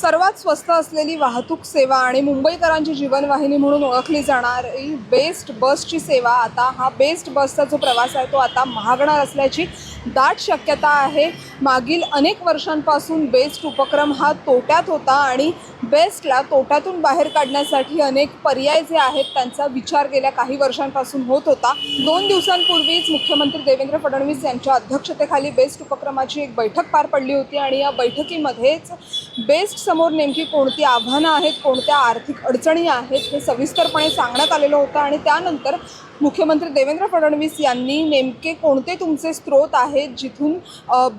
सर्वात स्वस्त असलेली वाहतूक सेवा आणि मुंबईकरांची जीवनवाहिनी म्हणून ओळखली जाणारी बेस्ट बसची सेवा आता हा बेस्ट बसचा जो प्रवास आहे तो आता महागणार असल्याची दाट शक्यता आहे. मागील अनेक वर्षांपासून बेस्ट उपक्रम हा तोट्यात होता आणि बेस्टला तोट्यातून बाहेर काढण्यासाठी अनेक पर्याय जे आहेत त्यांचा विचार गेल्या काही वर्षांपासून होत होता. दोन दिवसांपूर्वीच मुख्यमंत्री देवेंद्र फडणवीस यांच्या अध्यक्षतेखाली बेस्ट उपक्रमाची एक बैठक पार पडली होती आणि या बैठकीमध्येच बेस्ट समोर नेमकी कोणती आव्हानं आहेत कोणत्या आर्थिक अडचणी आहेत हे सविस्तरपणे सांगण्यात आलेलं होतं आणि त्यानंतर मुख्यमंत्री देवेंद्र फडणवीस यांनी नेमके कोणते तुमचे स्रोत आहेत जिथून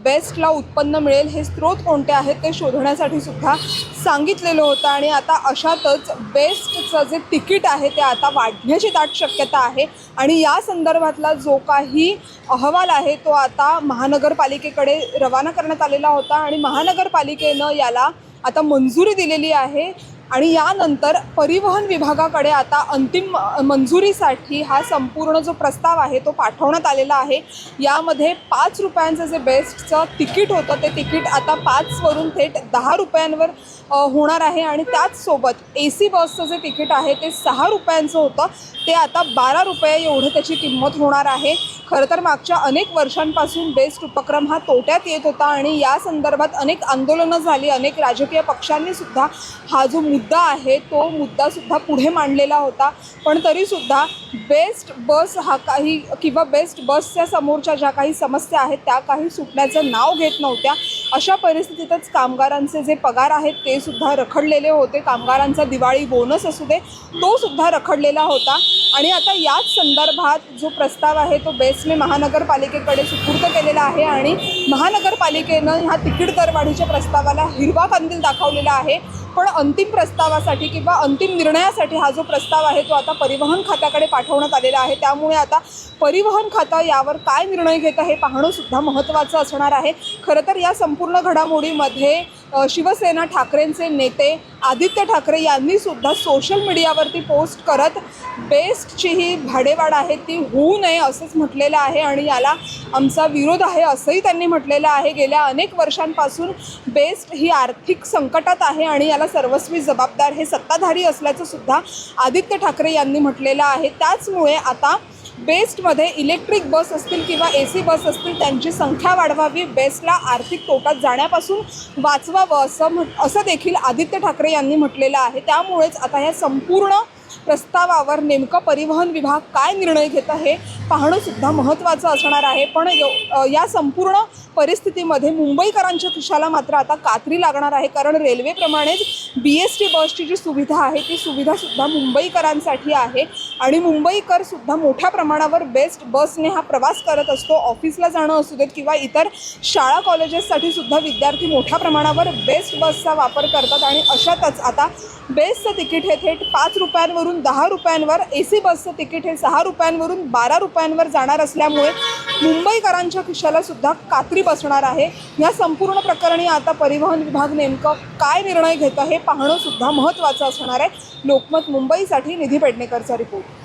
बेस्टला उत्पन्न मिळेल हे स्रोत कोणते आहेत ते शोधण्यासाठी सुद्धा सांगितलेलं होतं आणि आता अशातच बेस्टचं जे तिकीट आहे ते आता वाढण्याची दाट शक्यता आहे आणि या संदर्भातला जो काही अहवाल आहे तो आता महानगरपालिकेकडे रवाना करण्यात आलेला होता आणि महानगरपालिकेनं याला आता मंजुरी दिलेली आहे. आणि यानंतर परिवहन विभागाकडे आता अंतिम मंजुरीसाठी हा संपूर्ण जो प्रस्ताव आहे तो पाठवण्यात आलेला आहे. यामध्ये पाच रुपयांचं जे बेस्टचं तिकीट होतं ते तिकीट आता पाचवरून थेट दहा रुपयांवर होणार आहे. आणि त्याचसोबत ए सी बसचं जे तिकीट आहे ते सहा रुपयांचं होतं. ते आता बारा रुपये एवढं त्याची किंमत होणार आहे. खरं तर मागच्या अनेक वर्षांपासून बेस्ट उपक्रम हा तोट्यात येत होता. आणि या संदर्भात अनेक आंदोलनं झाली. अनेक राजकीय पक्षांनी सुद्धा हा जो मुद्दा आहे तो मुद्दासुद्धा पुढे मांडलेला होता. पण तरीसुद्धा बेस्ट बस हा काही किंवा बेस्ट बसच्या समोरच्या ज्या काही समस्या आहेत त्या काही सुटण्याचं नाव घेत नव्हत्या. अशा परिस्थितीतच कामगारांचे जे पगार आहेत ते सुद्धा रखडलेले होते. कामगारांचा दिवाळी बोनस असू दे तो सुद्धा रखडलेला होता. आणि आता याच संदर्भात जो प्रस्ताव आहे तो बेस्टने महानगरपालिकेकडे सुपूर्द केलेला आहे आणि महानगरपालिकेनं ह्या तिकीट दरवाढीच्या प्रस्तावाला हिरवा कंदील दाखवलेला आहे. पण अंतिम प्रस्तावासाठी किंवा अंतिम निर्णयासाठी हा जो प्रस्ताव आहे तो आता परिवहन खात्याकडे पाठवण्यात आलेला आहे. त्यामुळे आता परिवहन खातं यावर काय निर्णय घेतं हे पाहणंसुद्धा महत्त्वाचं असणार आहे. खरं तर या संपूर्ण घडामोडीमध्ये शिवसेना ठाकरेंचे नेते आदित्य ठाकरे यांनी सुद्धा सोशल मीडियावरती पोस्ट करत बेस्टची ही भाडेवाढ आहे ती होऊ नये असंच म्हटलेलं आहे आणि याला आमचा विरोध आहे असंही त्यांनी म्हटलेलं आहे. गेल्या अनेक वर्षांपासून बेस्ट ही आर्थिक संकटात आहे आणि याला सर्वस्वी जबाबदार हे सत्ताधारी असल्याचं सुद्धा आदित्य ठाकरे यांनी म्हटलेलं आहे. त्याचमुळे आता बेस्टमध्ये इलेक्ट्रिक बस असतील किंवा ए सी बस असतील त्यांची संख्या वाढवावी बेस्टला आर्थिक तोटात जाण्यापासून वाचवावं असं म्हट असं देखील आदित्य ठाकरे यांनी म्हटलेलं आहे. त्यामुळेच आता ह्या संपूर्ण प्रस्तावावर नेमकं परिवहन विभाग काय निर्णय घेत आहे पाहणं सुद्धा महत्त्वाचं असणार आहे. पण यो- या संपूर्ण परिस्थितीमध्ये मुंबईकरांच्या खिशाला मात्र आता कात्री लागणार आहे. कारण रेल्वेप्रमाणेच बी एस टी बसची जी सुविधा आहे ती सुविधासुद्धा मुंबईकरांसाठी आहे. आणि मुंबईकर सुद्धा मोठ्या प्रमाणावर बेस्ट बसने हा प्रवास करत असतो. ऑफिसला जाणं असू देत किंवा इतर शाळा कॉलेजेससाठी सुद्धा विद्यार्थी मोठ्या प्रमाणावर बेस्ट बसचा वापर करतात. आणि अशातच आता बेस्टचं तिकीट हे थेट पाच रुपयांवरून दहा रुपयांवर ए सी बसचं तिकीट हे सहा रुपयांवरून बारा रुपयांवर जाणार असल्यामुळे मुंबईकरांच्या खिशाला सुद्धा कात्री बसणार आहे. या संपूर्ण प्रकरणी आता परिवहन विभाग नेमकं काय निर्णय घेतं हे पाहणं सुद्धा महत्त्वाचं असणार आहे. लोकमत मुंबईसाठी निधी पेडणेकरचा रिपोर्ट.